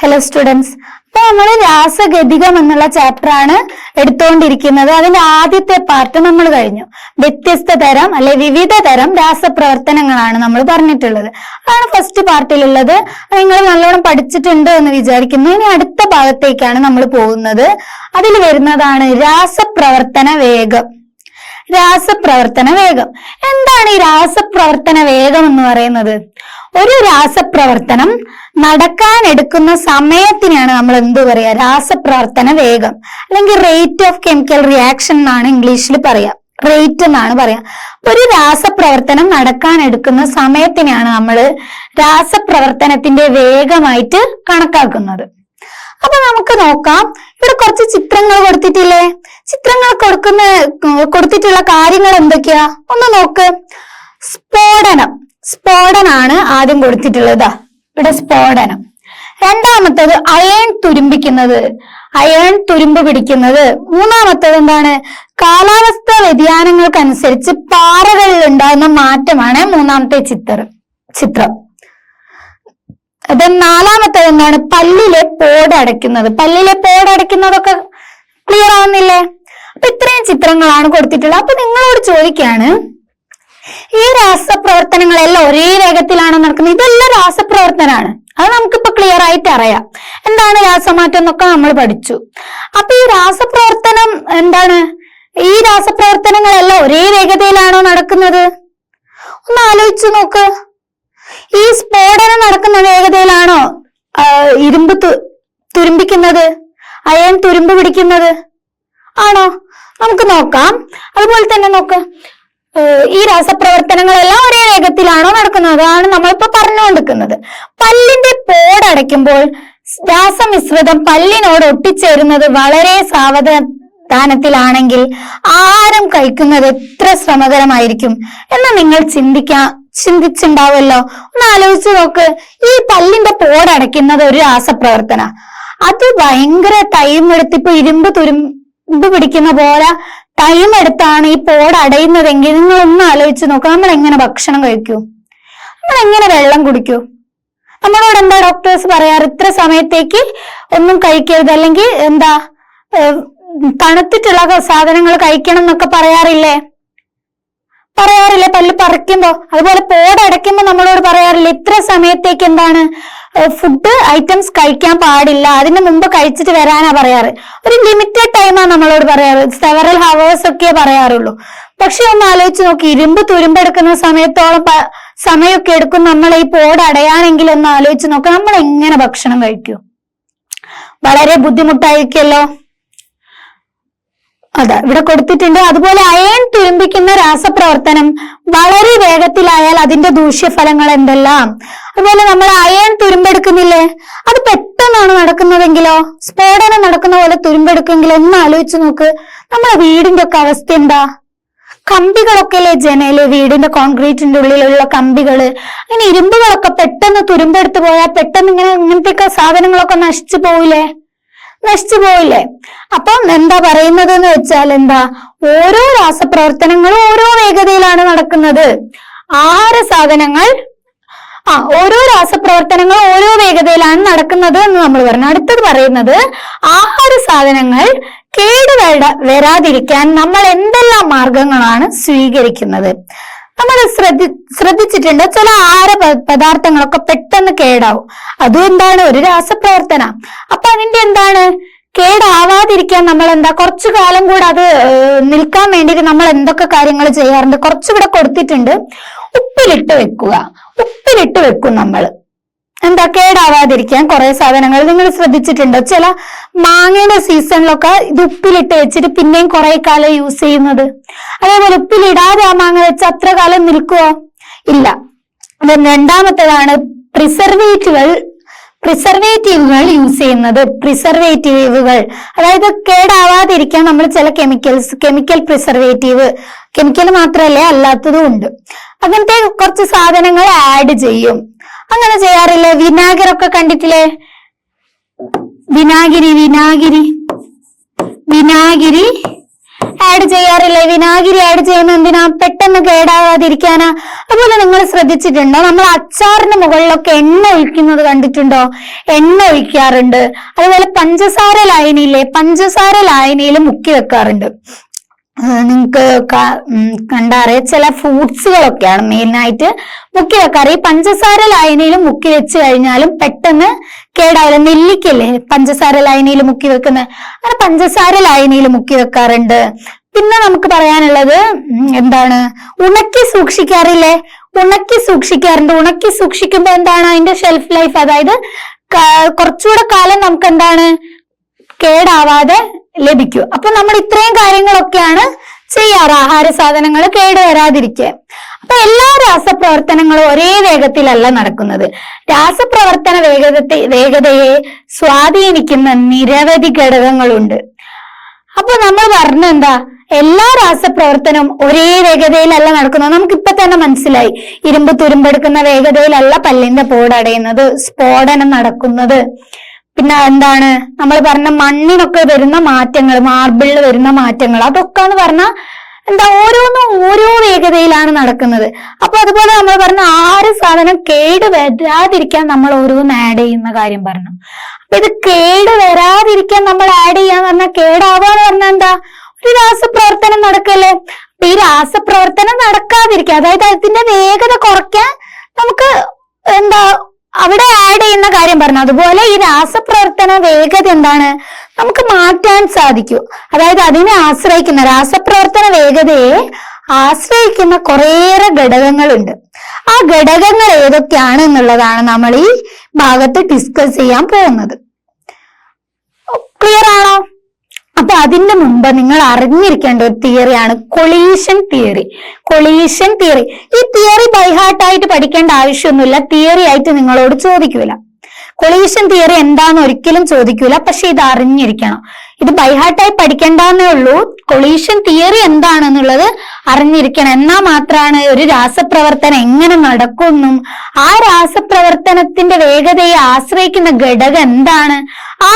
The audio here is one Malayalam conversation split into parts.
ഹലോ സ്റ്റുഡൻസ് അപ്പൊ നമ്മൾ രാസഗതികം എന്നുള്ള ചാപ്റ്റർ ആണ് എടുത്തുകൊണ്ടിരിക്കുന്നത് അതിന്റെ ആദ്യത്തെ പാർട്ട് നമ്മൾ കഴിഞ്ഞു. വ്യത്യസ്ത തരം അല്ലെ വിവിധ തരം രാസപ്രവർത്തനങ്ങളാണ് നമ്മൾ പറഞ്ഞിട്ടുള്ളത്. അതാണ് ഫസ്റ്റ് പാർട്ടിലുള്ളത് നിങ്ങൾ നല്ലോണം പഠിച്ചിട്ടുണ്ട് എന്ന് വിചാരിക്കുന്നു. ഇനി അടുത്ത ഭാഗത്തേക്കാണ് നമ്മൾ പോകുന്നത്. അതിൽ വരുന്നതാണ് രാസപ്രവർത്തന വേഗം. രാസപ്രവർത്തന വേഗം. എന്താണ് ഈ രാസപ്രവർത്തന വേഗം എന്ന് പറയുന്നത്? ഒരു രാസപ്രവർത്തനം നടക്കാൻ എടുക്കുന്ന സമയത്തിനാണ് നമ്മൾ എന്ത് പറയാ? രാസപ്രവർത്തന വേഗം. അല്ലെങ്കിൽ റേറ്റ് ഓഫ് കെമിക്കൽ റിയാക്ഷൻ എന്നാണ് ഇംഗ്ലീഷിൽ പറയാ. റേറ്റ് എന്നാണ് പറയാ. ഒരു രാസപ്രവർത്തനം നടക്കാൻ എടുക്കുന്ന സമയത്തിനാണ് നമ്മൾ രാസപ്രവർത്തനത്തിന്റെ വേഗമായിട്ട് കണക്കാക്കുന്നത്. അപ്പൊ നമുക്ക് നോക്കാം. ഇവിടെ കുറച്ച് ചിത്രങ്ങൾ കൊടുത്തിട്ടില്ലേ? ചിത്രങ്ങൾ കൊടുക്കുന്ന കൊടുത്തിട്ടുള്ള കാര്യങ്ങൾ എന്തൊക്കെയാ? ഒന്ന് നോക്ക്. സ്ഫോടനം. സ്ഫോടനാണ് ആദ്യം കൊടുത്തിട്ടുള്ളത്. ഇവിടെ സ്ഫോടനം. രണ്ടാമത്തത് അയൺ തുരുമ്പിക്കുന്നത്. അയൺ തുരുമ്പ് പിടിക്കുന്നത്. മൂന്നാമത്തത് എന്താണ്? കാലാവസ്ഥ വ്യതിയാനങ്ങൾക്കനുസരിച്ച് പാറകളിൽ ഉണ്ടാകുന്ന മാറ്റമാണ് മൂന്നാമത്തെ ചിത്രം. ചിത്രം. അത് നാലാമത്തത് എന്താണ് പല്ലിലെ പോട് അടയ്ക്കുന്നത്. പല്ലിലെ പോട് അടയ്ക്കുന്നതൊക്കെ ക്ലിയർ ആവുന്നില്ലേ? അപ്പൊ ഇത്രയും ചിത്രങ്ങളാണ് കൊടുത്തിട്ടുള്ളത്. അപ്പൊ നിങ്ങളോട് ചോദിക്കാണ് ഈ രാസപ്രവർത്തനങ്ങളെല്ലാം ഒരേ വേഗത്തിലാണോ നടക്കുന്നത്? ഇതെല്ലാം രാസപ്രവർത്തനമാണ്. അത് നമുക്കിപ്പോ ക്ലിയർ ആയിട്ട് അറിയാം. എന്താണ് രാസമാറ്റം എന്നൊക്കെ നമ്മൾ പഠിച്ചു. അപ്പൊ ഈ രാസപ്രവർത്തനം എന്താണ്? ഈ രാസപ്രവർത്തനങ്ങളെല്ലാം ഒരേ വേഗതയിലാണോ നടക്കുന്നത്? ഒന്ന് ആലോചിച്ചു നോക്ക്. ഈ സ്ഫോടനം നടക്കുന്ന വേഗതയിലാണോ ഇരുമ്പ് തുരുമ്പിക്കുന്നത്? അയൺ തുരുമ്പ് പിടിക്കുന്നത്? ആണോ? നമുക്ക് നോക്കാം. അതുപോലെ തന്നെ നോക്ക്. ഈ രാസപ്രവർത്തനങ്ങളെല്ലാം ഒരേ വേഗത്തിലാണോ നടക്കുന്നത്? അതാണ് നമ്മളിപ്പോ പറഞ്ഞുകൊണ്ടിരിക്കുന്നത്. പല്ലിന്റെ പോടടയ്ക്കുമ്പോൾ രാസമിശ്രിതം പല്ലിനോട് ഒട്ടിച്ചേരുന്നത് വളരെ സാവധാനത്തിലാണെങ്കിൽ ആഹാരം കഴിക്കുന്നത് എത്ര ശ്രമകരമായിരിക്കും എന്ന് നിങ്ങൾ ചിന്തിക്കാ ചിന്തിച്ചുണ്ടാവുമല്ലോ ഒന്ന് ആലോചിച്ച് നോക്ക്. ഈ പല്ലിന്റെ പോടടയ്ക്കുന്നത് ഒരു രാസപ്രവർത്തന. അത് ഭയങ്കര ടൈം എടുത്ത് ഇപ്പൊ ഇരുമ്പ് തുരുമ്പ് പിടിക്കുന്ന പോലെ ടൈം എടുത്താണ് ഈ പോട് അടയുന്നതെങ്കിൽ നിങ്ങൾ ഒന്ന് ആലോചിച്ച് നോക്കുക നമ്മൾ എങ്ങനെ ഭക്ഷണം കഴിക്കൂ? നമ്മൾ എങ്ങനെ വെള്ളം കുടിക്കൂ? നമ്മളോട് എന്താ ഡോക്ടേഴ്സ് പറയാറ്? ഇത്ര സമയത്തേക്ക് ഒന്നും കഴിക്കരുത്. അല്ലെങ്കിൽ എന്താ തണുത്തിട്ടുള്ള സാധനങ്ങൾ കഴിക്കണം എന്നൊക്കെ പറയാറില്ലേ? പറയാറില്ലേ പല്ല് പറിക്കുമ്പോ. അതുപോലെ പോടടയ്ക്കുമ്പോ നമ്മളോട് പറയാറില്ല ഇത്ര സമയത്തേക്ക് എന്താണ് ഫുഡ് ഐറ്റംസ് കഴിക്കാൻ പാടില്ല അതിന് മുമ്പ് കഴിച്ചിട്ട് വരാനാ പറയാറ്. ഒരു ലിമിറ്റഡ് ടൈമാണ് നമ്മളോട് പറയാറ് സെവറൽ ഹവേഴ്സ് ഒക്കെ പറയാറുള്ളൂ. പക്ഷെ ഒന്ന് ആലോചിച്ച് നോക്കി ഇരുമ്പ് തുരുമ്പെടുക്കുന്ന സമയത്തോളം സമയമൊക്കെ എടുക്കും നമ്മൾ ഈ പോട് അടയാണെങ്കിൽ ഒന്ന് ആലോചിച്ച് നോക്കാം നമ്മൾ എങ്ങനെ ഭക്ഷണം കഴിക്കും? വളരെ ബുദ്ധിമുട്ടായിരിക്കുമല്ലോ. അതാ ഇവിടെ കൊടുത്തിട്ടുണ്ട്. അതുപോലെ അയൺ തുരുമ്പിക്കുന്ന രാസപ്രവർത്തനം വളരെ വേഗത്തിലായാൽ അതിന്റെ ദൂഷ്യഫലങ്ങൾ എന്തെല്ലാം? അതുപോലെ നമ്മൾ അയൺ തുരുമ്പെടുക്കുന്നില്ലേ അത് പെട്ടെന്നാണ് നടക്കുന്നതെങ്കിലോ? സ്ഫോടനം നടക്കുന്ന പോലെ തുരുമ്പെടുക്കുമെങ്കിൽ ഒന്ന് ആലോചിച്ചു നോക്ക്. നമ്മുടെ വീടിന്റെ ഒക്കെ അവസ്ഥ എന്താ? കമ്പികളൊക്കെ അല്ലേ ജനൽ വീടിന്റെ കോൺക്രീറ്റിന്റെ ഉള്ളിലുള്ള കമ്പികൾ? അങ്ങനെ ഇരുമ്പുകളൊക്കെ പെട്ടെന്ന് തുരുമ്പെടുത്ത് പോയാൽ പെട്ടെന്ന് ഇങ്ങനെ ഇങ്ങനത്തെയൊക്കെ സാധനങ്ങളൊക്കെ നശിച്ചു പോവില്ലേ? നശിച്ചു പോയില്ലേ? അപ്പം എന്താ പറയുന്നത് എന്ന് വെച്ചാൽ എന്താ? ഓരോ രാസപ്രവർത്തനങ്ങളും ഓരോ വേഗതയിലാണ് നടക്കുന്നത്. ആഹാര സാധനങ്ങൾ ആ ഓരോ രാസപ്രവർത്തനങ്ങൾ ഓരോ വേഗതയിലാണ് നടക്കുന്നത് എന്ന് നമ്മൾ പറഞ്ഞു. അടുത്തത് പറയുന്നത് ആഹാര സാധനങ്ങൾ കേടുവരാതിരിക്കാൻ നമ്മൾ എന്തെല്ലാം മാർഗങ്ങളാണ് സ്വീകരിക്കുന്നത്? നമ്മൾ ശ്രദ്ധി ശ്രദ്ധിച്ചിട്ടുണ്ട് ചില ആഹാര പദാർത്ഥങ്ങളൊക്കെ പെട്ടെന്ന് കേടാവും. അതും എന്താണ് ഒരു രാസപ്രവർത്തന. അപ്പൊ അതിന്റെ എന്താണ്? കേടാവാതിരിക്കാൻ നമ്മൾ എന്താ കുറച്ചു കാലം കൂടെ അത് നിൽക്കാൻ വേണ്ടിയിട്ട് നമ്മൾ എന്തൊക്കെ കാര്യങ്ങൾ ചെയ്യാറുണ്ട്? കുറച്ചുകൂടെ കൊടുത്തിട്ടുണ്ട്. ഉപ്പിലിട്ട് വെക്കുക. ഉപ്പിലിട്ട് വെക്കും നമ്മൾ എന്താ കേടാവാതിരിക്കാൻ കുറെ സാധനങ്ങൾ നിങ്ങൾ ശ്രദ്ധിച്ചിട്ടുണ്ടോ? ചില മാങ്ങയുടെ സീസണിലൊക്കെ ഇത് ഉപ്പിലിട്ട് വെച്ചിട്ട് പിന്നെയും കുറെ കാലം യൂസ് ചെയ്യുന്നത്. അതേപോലെ ഉപ്പിലിടാതെ ആ മാങ്ങ വെച്ച് അത്ര കാലം നിൽക്കുവോ? ഇല്ല. രണ്ടാമത്തേതാണ് പ്രിസർവേറ്റീവുകൾ പ്രിസർവേറ്റീവുകൾ യൂസ് ചെയ്യുന്നത്. പ്രിസർവേറ്റീവുകൾ. അതായത് കേടാവാതിരിക്കാൻ നമ്മൾ ചില കെമിക്കൽസ് കെമിക്കൽ പ്രിസർവേറ്റീവ് കെമിക്കൽ മാത്രമല്ലേ അല്ലാത്തതും ഉണ്ട്. അങ്ങനത്തെ കുറച്ച് സാധനങ്ങൾ ആഡ് ചെയ്യും. അങ്ങനെ ചെയ്യാറില്ലേ? വിനാഗിരൊക്കെ കണ്ടിട്ടില്ലേ? വിനാഗിരി വിനാഗിരി. വിനാഗിരി ആഡ് ചെയ്യാറില്ലേ? വിനാഗിരി ആഡ് ചെയ്യുന്ന എന്തിനാ? പെട്ടെന്ന് കേടാവാതിരിക്കാനാ? അതുപോലെ നിങ്ങൾ ശ്രദ്ധിച്ചിട്ടുണ്ടോ? നമ്മൾ അച്ചാറിന് മുകളിലൊക്കെ എണ്ണ ഒഴിക്കുന്നത് കണ്ടിട്ടുണ്ടോ? എണ്ണ ഒഴിക്കാറുണ്ട്. അതുപോലെ പഞ്ചസാര ലായനിയില്ലേ? പഞ്ചസാര ലായനിയിൽ മുക്കി വെക്കാറുണ്ട്. നിങ്ങൾക്ക് കണ്ടാറേ ചില ഫ്രൂട്ട്സുകളൊക്കെയാണ് മെയിനായിട്ട് മുക്കി വെക്കാറ് ഈ പഞ്ചസാര ലായനിയിൽ മുക്കി വെച്ച് കഴിഞ്ഞാലും പെട്ടെന്ന് കേടാവില്ല. നെല്ലിക്കല്ലേ പഞ്ചസാര ലായനിയിൽ മുക്കി വെക്കുന്നത് അങ്ങനെ പഞ്ചസാര ലായനിയിൽ മുക്കി വെക്കാറുണ്ട്. പിന്നെ നമുക്ക് പറയാനുള്ളത് എന്താണ്? ഉണക്കി സൂക്ഷിക്കാറില്ലേ? ഉണക്കി സൂക്ഷിക്കാറുണ്ട്. ഉണക്കി സൂക്ഷിക്കുമ്പോൾ എന്താണ് അതിന്റെ ഷെൽഫ് ലൈഫ് അതായത് കുറച്ചുകൂടെ കാലം നമുക്ക് എന്താണ് കേടാവാതെ ലഭിക്കും. അപ്പൊ നമ്മൾ ഇത്രയും കാര്യങ്ങളൊക്കെയാണ് ചെയ്യാറ്. ആഹാര സാധനങ്ങൾ കേട് വരാതിരിക്കാൻ അപ്പൊ എല്ലാ രാസപ്രവർത്തനങ്ങളും ഒരേ വേഗത്തിലല്ല നടക്കുന്നത്. രാസപ്രവർത്തന വേഗത വേഗതയെ സ്വാധീനിക്കുന്ന നിരവധി ഘടകങ്ങളുണ്ട്. അപ്പൊ നമ്മൾ പറഞ്ഞെന്താ എല്ലാ രാസപ്രവർത്തനവും ഒരേ വേഗതയിലല്ല നടക്കുന്നത്. നമുക്ക് ഇപ്പൊ തന്നെ മനസ്സിലായി. ഇരുമ്പ് തുരുമ്പെടുക്കുന്ന വേഗതയിലല്ല പല്ലിന്റെ പോടടയുന്നത് സ്ഫോടനം നടക്കുന്നത്. പിന്നെ എന്താണ്? നമ്മൾ പറഞ്ഞ മണ്ണിനൊക്കെ വരുന്ന മാറ്റങ്ങൾ മാർബിളിൽ വരുന്ന മാറ്റങ്ങൾ അതൊക്കെ എന്ന് പറഞ്ഞാൽ എന്താ ഓരോന്നും ഓരോ വേഗതയിലാണ് നടക്കുന്നത്. അപ്പൊ അതുപോലെ നമ്മൾ പറഞ്ഞ ആറ് സാധനം കേട് വരാതിരിക്കാൻ നമ്മൾ ഓരോന്ന് ആഡ് ചെയ്യുന്ന കാര്യം പറഞ്ഞു. അപ്പൊ ഇത് കേട് വരാതിരിക്കാൻ നമ്മൾ ആഡ് ചെയ്യാന്ന് പറഞ്ഞാൽ എന്ന് പറഞ്ഞാൽ എന്താ? ഒരു രാസപ്രവർത്തനം നടക്കല്ലേ? അപ്പൊ ഈ രാസപ്രവർത്തനം നടക്കാതിരിക്കുക അതായത് അതിന്റെ വേഗത കുറയ്ക്കാൻ നമുക്ക് എന്താ അവിടെ കാര്യം പറഞ്ഞു അതുപോലെ ഈ രാസപ്രവർത്തന വേഗത എന്താണ്? നമുക്ക് മാറ്റാൻ സാധിക്കൂ. അതായത് അതിനെ ആശ്രയിക്കുന്ന രാസപ്രവർത്തന വേഗതയെ ആശ്രയിക്കുന്ന കുറേയേറെ ഘടകങ്ങളുണ്ട്. ആ ഘടകങ്ങൾ ഏതൊക്കെയാണ് എന്നുള്ളതാണ് നമ്മൾ ഈ ഭാഗത്ത് ഡിസ്കസ് ചെയ്യാൻ പോകുന്നത്. ക്ലിയർ ആണോ? അപ്പൊ അതിന്റെ മുമ്പ് നിങ്ങൾ അറിഞ്ഞിരിക്കേണ്ട ഒരു തിയറിയാണ് കൊളീഷൻ തിയറി കൊളീഷൻ തിയറി ഈ തിയറി ബൈഹാർട്ടായിട്ട് പഠിക്കേണ്ട ആവശ്യമൊന്നുമില്ല. തിയറി ആയിട്ട് നിങ്ങളോട് ചോദിക്കൂല. കൊളീഷൻ തിയറി എന്താന്ന് ഒരിക്കലും ചോദിക്കൂല. പക്ഷെ ഇത് അറിഞ്ഞിരിക്കണം. ഇത് ബൈഹാർട്ടായി പഠിക്കേണ്ടെന്നേ ഉള്ളൂ. കൊളീഷൻ തിയറി എന്താണെന്നുള്ളത് അറിഞ്ഞിരിക്കണം. എന്നാ മാത്രമാണ് ഒരു രാസപ്രവർത്തനം എങ്ങനെ നടക്കുമെന്നും ആ രാസപ്രവർത്തനത്തിന്റെ വേഗതയെ ആശ്രയിക്കുന്ന ഘടകം എന്താണ്? ആ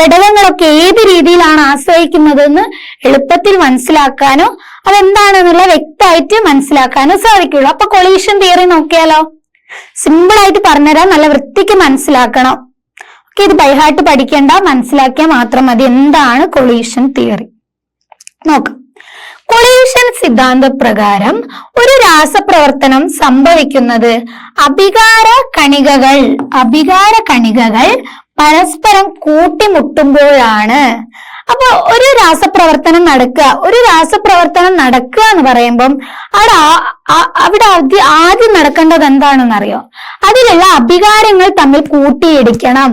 ഘടകങ്ങളൊക്കെ ഏത് രീതിയിലാണ് ആശ്രയിക്കുന്നതെന്ന് എളുപ്പത്തിൽ മനസ്സിലാക്കാനോ അതെന്താണെന്നുള്ള വ്യക്തമായിട്ട് മനസ്സിലാക്കാനോ സാധിക്കുള്ളൂ. അപ്പൊ കൊളീഷൻ തിയറി നോക്കിയാലോ? സിമ്പിൾ ആയിട്ട് പറഞ്ഞുതരാം നല്ല വൃത്തിക്ക് മനസ്സിലാക്കണം. ഓക്കെ ഇത് ബൈഹാർട്ട് പഠിക്കേണ്ട. മനസ്സിലാക്കിയാൽ മാത്രം മതി. എന്താണ് കൊളീഷൻ തിയറി നോക്കാം. കൊളീഷൻ സിദ്ധാന്ത പ്രകാരം ഒരു രാസപ്രവർത്തനം സംഭവിക്കുന്നത് അഭികാര കണികകൾ അഭികാര കണികകൾ പരസ്പരം കൂട്ടിമുട്ടുമ്പോഴാണ്. അപ്പൊ ഒരു രാസപ്രവർത്തനം നടക്കുക ഒരു രാസപ്രവർത്തനം നടക്കുക എന്ന് പറയുമ്പം അവിടെ അവിടെ ആദ്യം ആദ്യം നടക്കേണ്ടത് എന്താണെന്ന് അറിയോ അതിലുള്ള അഭികാരങ്ങൾ തമ്മിൽ കൂട്ടിയിടിക്കണം.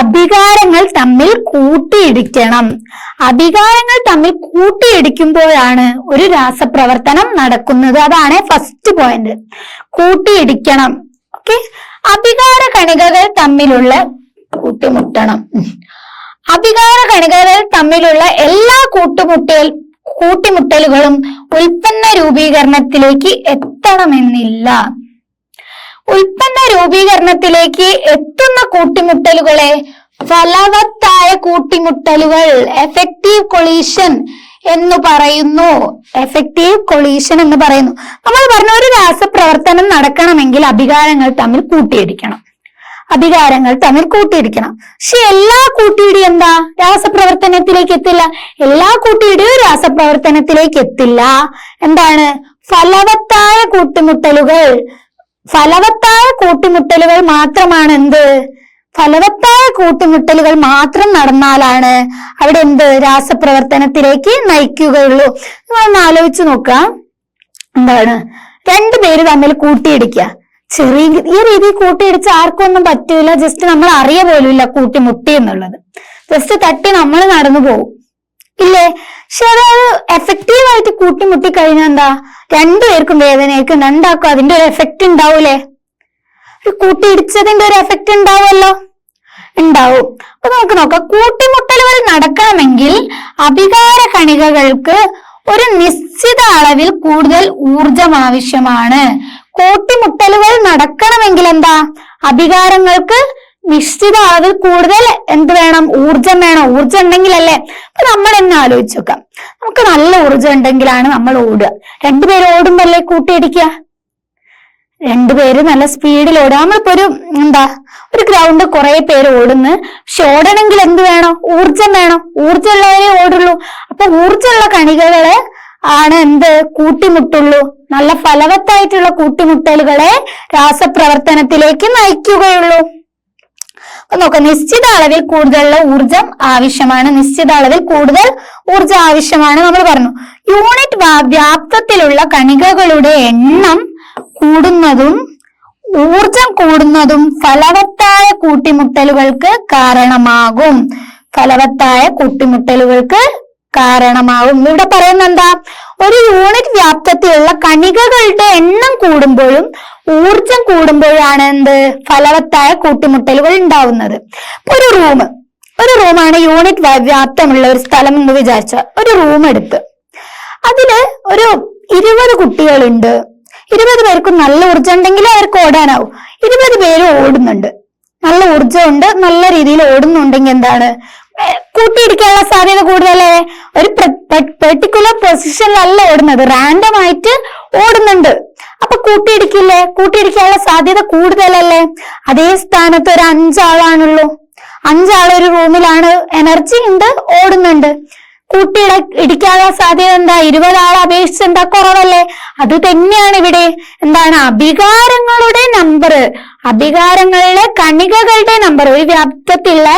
അഭികാരങ്ങൾ തമ്മിൽ കൂട്ടിയിടിക്കണം. അഭികാരങ്ങൾ തമ്മിൽ കൂട്ടിയിടിക്കുമ്പോഴാണ് ഒരു രാസപ്രവർത്തനം നടക്കുന്നത്. അതാണ് ഫസ്റ്റ് പോയിന്റ് കൂട്ടിയിടിക്കണം. ഓക്കെ അഭികാര കണികകൾ തമ്മിലുള്ള കൂട്ടിമുട്ടണം. അഭികാര കണികകൾ തമ്മിലുള്ള എല്ലാ കൂട്ടുമുട്ടൽ കൂട്ടിമുട്ടലുകളും ഉൽപ്പന്ന രൂപീകരണത്തിലേക്ക് എത്തണമെന്നില്ല. ഉൽപ്പന്ന രൂപീകരണത്തിലേക്ക് എത്തുന്ന കൂട്ടിമുട്ടലുകളെ ഫലവത്തായ കൂട്ടിമുട്ടലുകൾ എഫക്റ്റീവ് കൊളീഷൻ എന്ന് പറയുന്നു. എഫക്റ്റീവ് കൊളീഷൻ എന്ന് പറയുന്നു. നമ്മൾ പറഞ്ഞ ഒരു രാസപ്രവർത്തനം നടക്കണമെങ്കിൽ അഭികാരങ്ങൾ തമ്മിൽ കൂട്ടിയിടിക്കണം. അധികാരങ്ങൾ തമ്മിൽ കൂട്ടിയിടിക്കണം പക്ഷെ എല്ലാ കൂട്ടിയിടി എന്താ? രാസപ്രവർത്തനത്തിലേക്ക് എത്തില്ല. എല്ലാ കൂട്ടിയിടിയും രാസപ്രവർത്തനത്തിലേക്ക് എത്തില്ല. എന്താണ്? ഫലവത്തായ കൂട്ടിമുട്ടലുകൾ. ഫലവത്തായ കൂട്ടിമുട്ടലുകൾ മാത്രമാണ് എന്ത്? ഫലവത്തായ കൂട്ടിമുട്ടലുകൾ മാത്രം നടന്നാലാണ് അവിടെ എന്ത്? രാസപ്രവർത്തനത്തിലേക്ക് നയിക്കുകയുള്ളൂ. നിങ്ങളൊന്ന് ആലോചിച്ച് നോക്കാം എന്താണ്? രണ്ടുപേര് തമ്മിൽ കൂട്ടിയിടിക്കുക. ചെറിയ ഈ രീതിയിൽ കൂട്ടിയിടിച്ച് ആർക്കും ഒന്നും പറ്റൂല. ജസ്റ്റ് നമ്മൾ അറിയ പോലും ഇല്ല കൂട്ടിമുട്ടി എന്നുള്ളത്. ജസ്റ്റ് തട്ടി നമ്മൾ നടന്നു പോകും ഇല്ലേ? പക്ഷെ അത് എഫക്റ്റീവ് ആയിട്ട് കൂട്ടിമുട്ടി കഴിഞ്ഞാൽ എന്താ? രണ്ടുപേർക്കും വേദനയായിരിക്കും. രണ്ടാക്കും അതിന്റെ ഒരു എഫക്റ്റ് ഉണ്ടാവൂലേ? ഒരു കൂട്ടിയിടിച്ചതിന്റെ ഒരു എഫക്റ്റ് ഉണ്ടാവുമല്ലോ? ഉണ്ടാവും. അപ്പൊ നമുക്ക് നോക്കാം. കൂട്ടിമുട്ടലുകൾ നടക്കണമെങ്കിൽ അഭികാര കണികകൾക്ക് ഒരു നിശ്ചിത അളവിൽ കൂടുതൽ ഊർജം ആവശ്യമാണ്. കൂട്ടിമുട്ടലുകൾ നടക്കണമെങ്കിൽ എന്താ അധികാരങ്ങൾക്ക് നിശ്ചിത അളവിൽ കൂടുതൽ എന്ത് വേണം? ഊർജം വേണം. ഊർജം ഉണ്ടെങ്കിലല്ലേ? അപ്പൊ നമ്മൾ എന്നെ ആലോചിച്ച് നോക്കാം നമുക്ക് നല്ല ഊർജം ഉണ്ടെങ്കിലാണ് നമ്മൾ ഓടുക. രണ്ടുപേരും ഓടുമ്പല്ലേ കൂട്ടിയിടിക്കുക? രണ്ടുപേര് നല്ല സ്പീഡിൽ ഓടുക. നമ്മളിപ്പോ ഒരു എന്താ ഒരു ഗ്രൗണ്ട് കുറെ പേര് ഓടുന്നു. പക്ഷെ ഓടണമെങ്കിൽ എന്ത് വേണം? ഊർജം വേണം. ഊർജമുള്ളവരെ ഓടുള്ളൂ. അപ്പൊ ഊർജമുള്ള കണികകൾ ആണ് എന്ത്? കൂട്ടിമുട്ടുള്ളൂ. നല്ല ഫലവത്തായിട്ടുള്ള കൂട്ടിമുട്ടലുകളെ രാസപ്രവർത്തനത്തിലേക്ക് നയിക്കുകയുള്ളൂ. നോക്ക നിശ്ചിത അളവിൽ കൂടുതലുള്ള ഊർജം ആവശ്യമാണ്. നിശ്ചിത അളവിൽ കൂടുതൽ ഊർജം ആവശ്യമാണ് നമ്മൾ പറഞ്ഞു. യൂണിറ്റ് വ്യാപ്തത്തിലുള്ള കണികകളുടെ എണ്ണം കൂടുന്നതും ഊർജം കൂടുന്നതും ഫലവത്തായ കൂട്ടിമുട്ടലുകൾക്ക് കാരണമാകും. ഫലവത്തായ കൂട്ടിമുട്ടലുകൾക്ക് കാരണമാകും ഇവിടെ പറയുന്ന എന്താ ഒരു യൂണിറ്റ് വ്യാപ്തത്തിലുള്ള കണികകളുടെ എണ്ണം കൂടുമ്പോഴും ഊർജം കൂടുമ്പോഴാണ് എന്ത്? ഫലവത്തായ കൂട്ടിമുട്ടലുകൾ ഉണ്ടാവുന്നത്. ഒരു റൂം ഒരു റൂമാണ് യൂണിറ്റ് വ്യ- വ്യാപ്തമുള്ള ഒരു സ്ഥലം എന്ന് വിചാരിച്ച ഒരു റൂം എടുത്ത്. അതിൽ ഒരു ഇരുപത് കുട്ടികളുണ്ട്. ഇരുപത് പേർക്കും നല്ല ഊർജം ഉണ്ടെങ്കിൽ അവർക്ക് ഓടാനാവും. ഇരുപത് പേര് ഓടുന്നുണ്ട്. നല്ല ഊർജമുണ്ട് നല്ല രീതിയിൽ ഓടുന്നുണ്ടെങ്കിൽ എന്താണ്? കൂട്ടിയിടിക്കാനുള്ള സാധ്യത കൂടുതലല്ലേ ഒരു പെർട്ടിക്കുലർ പൊസിഷനിലല്ല ഓടുന്നത്. റാൻഡം ആയിട്ട് ഓടുന്നുണ്ട്. അപ്പൊ കൂട്ടിയിടിക്കില്ലേ? കൂട്ടിയിടിക്കാനുള്ള സാധ്യത കൂടുതലല്ലേ? അതേ സ്ഥാനത്ത് ഒരു അഞ്ചാളാണുള്ളൂ. അഞ്ചാൾ ഒരു റൂമിലാണ് എനർജി ഉണ്ട് ഓടുന്നുണ്ട്. കൂട്ടിയിട ഇടിക്കാതെ സാധ്യത എന്താ? ഇരുപതാളെ അപേക്ഷിച്ച് എന്താ കുറവല്ലേ? അത് തന്നെയാണ് ഇവിടെ എന്താണ് അഭികാരങ്ങളുടെ നമ്പർ അഭികാരങ്ങളിലെ കണികകളുടെ നമ്പർ ഒരു വ്യാപ്തത്തിലുള്ള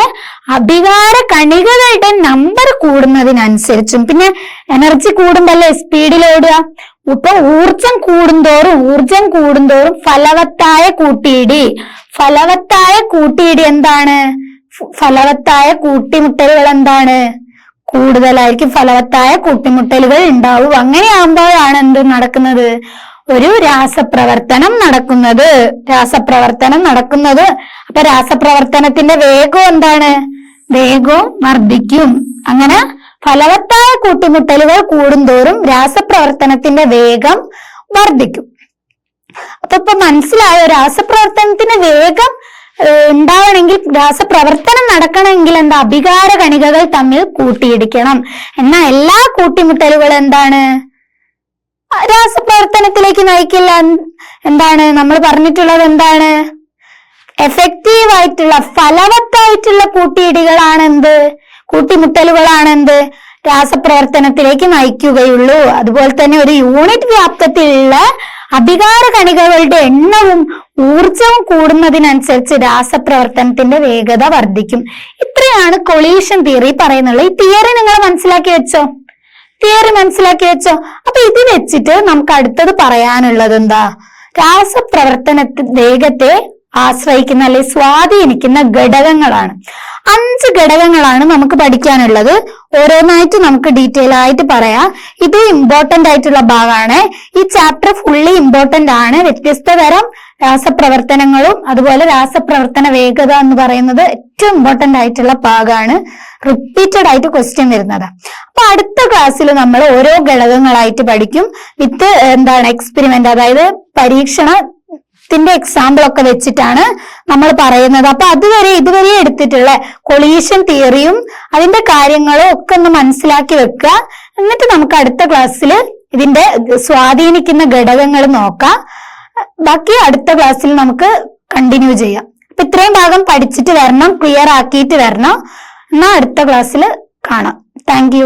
അഭികാര കണികകളുടെ നമ്പർ കൂടുന്നതിനനുസരിച്ചും. പിന്നെ എനർജി കൂടുമ്പല്ലേ? സ്പീഡിൽ ഓടുക. ഇപ്പൊ ഊർജം കൂടുന്തോറും ഊർജം കൂടുന്തോറും ഫലവത്തായ കൂട്ടിയിടി. ഫലവത്തായ കൂട്ടിയിടി എന്താണ്? ഫലവത്തായ കൂട്ടിമുട്ടലുകൾ എന്താണ്? കൂടുതലായിരിക്കും ഫലവത്തായ കൂട്ടിമുട്ടലുകൾ ഉണ്ടാവും. അങ്ങനെയാകുമ്പോഴാണ് എന്ത് നടക്കുന്നത്? ഒരു രാസപ്രവർത്തനം നടക്കുന്നത്. രാസപ്രവർത്തനം നടക്കുന്നത്. അപ്പൊ രാസപ്രവർത്തനത്തിന്റെ വേഗം എന്താണ്? വേഗവും വർദ്ധിക്കും. അങ്ങനെ ഫലവത്തായ കൂട്ടിമുട്ടലുകൾ കൂടുന്തോറും രാസപ്രവർത്തനത്തിന്റെ വേഗം വർദ്ധിക്കും. അപ്പൊ ഇപ്പൊ മനസ്സിലായോ? രാസപ്രവർത്തനത്തിന്റെ വേഗം ഉണ്ടാവണമെങ്കിൽ രാസപ്രവർത്തനം നടക്കണമെങ്കിൽ എന്താ അഭികാര കണികകൾ തമ്മിൽ കൂട്ടിയിടിക്കണം. എന്നാ എല്ലാ കൂട്ടിമുട്ടലുകളും എന്താണ്? രാസപ്രവർത്തനത്തിലേക്ക് നയിക്കില്ല. എന്താണ്? നമ്മൾ പറഞ്ഞിട്ടുള്ളത് എന്താണ്? എഫക്റ്റീവ് ആയിട്ടുള്ള ഫലവത്തായിട്ടുള്ള കൂട്ടിയിടികളാണ് എന്ത് കൂട്ടിമുട്ടലുകളാണ് എന്ത് രാസപ്രവർത്തനത്തിലേക്ക് നയിക്കുകയുള്ളൂ. അതുപോലെ തന്നെ ഒരു യൂണിറ്റ് വ്യാപ്തത്തിലുള്ള അധികാര കണികകളുടെ എണ്ണവും ഊർജവും കൂടുന്നതിനനുസരിച്ച് രാസപ്രവർത്തനത്തിന്റെ വേഗത വർദ്ധിക്കും. ഇത്രയാണ് കൊളീഷൻ തിയറി പറയുന്നുള്ളത് ഈ തിയറി നിങ്ങൾ മനസ്സിലാക്കി വെച്ചോ? തിയറി മനസ്സിലാക്കി വെച്ചോ? അപ്പൊ ഇത് വെച്ചിട്ട് നമുക്ക് അടുത്തത് പറയാനുള്ളത് എന്താ? രാസപ്രവർത്തന വേഗത്തെ ആശ്രയിക്കുന്ന അല്ലെ സ്വാധീനിക്കുന്ന ഘടകങ്ങളാണ്. അഞ്ച് ഘടകങ്ങളാണ് നമുക്ക് പഠിക്കാനുള്ളത്. ഓരോന്നായിട്ട് നമുക്ക് ഡീറ്റെയിൽ ആയിട്ട് പറയാം. ഇത് ഇമ്പോർട്ടന്റ് ആയിട്ടുള്ള ഭാഗമാണ്. ഈ ചാപ്റ്റർ ഫുള്ളി ഇമ്പോർട്ടന്റ് ആണ്. വ്യത്യസ്ത തരം രാസപ്രവർത്തനങ്ങളും അതുപോലെ രാസപ്രവർത്തന വേഗത എന്ന് പറയുന്നത് ഏറ്റവും ഇമ്പോർട്ടന്റ് ആയിട്ടുള്ള ഭാഗമാണ്. റിപ്പീറ്റഡ് ആയിട്ട് ക്വസ്റ്റ്യൻ വരുന്നത്. അപ്പൊ അടുത്ത ക്ലാസ്സിൽ നമ്മൾ ഓരോ ഘടകങ്ങളായിട്ട് പഠിക്കും. വിത്ത് എന്താണ് എക്സ്പെരിമെന്റ് അതായത് പരീക്ഷണത്തിന്റെ എക്സാമ്പിൾ ഒക്കെ വെച്ചിട്ടാണ് നമ്മൾ പറയുന്നത്. അപ്പൊ അതുവരെ ഇതുവരെ എടുത്തിട്ടുള്ള കൊളീഷൻ തിയറിയും അതിന്റെ കാര്യങ്ങളും ഒക്കെ ഒന്ന് മനസ്സിലാക്കി വെക്കുക. എന്നിട്ട് നമുക്ക് അടുത്ത ക്ലാസ്സിൽ ഇതിന്റെ സ്വാധീനിക്കുന്ന ഘടകങ്ങൾ നോക്കാം. ബാക്കി അടുത്ത ക്ലാസ്സിൽ നമുക്ക് കണ്ടിന്യൂ ചെയ്യാം. അപ്പൊ ഇത്രയും ഭാഗം പഠിച്ചിട്ട് വരണം ക്ലിയർ ആക്കിയിട്ട് വരണം. എന്നാ അടുത്ത ക്ലാസ്സിൽ കാണാം. താങ്ക്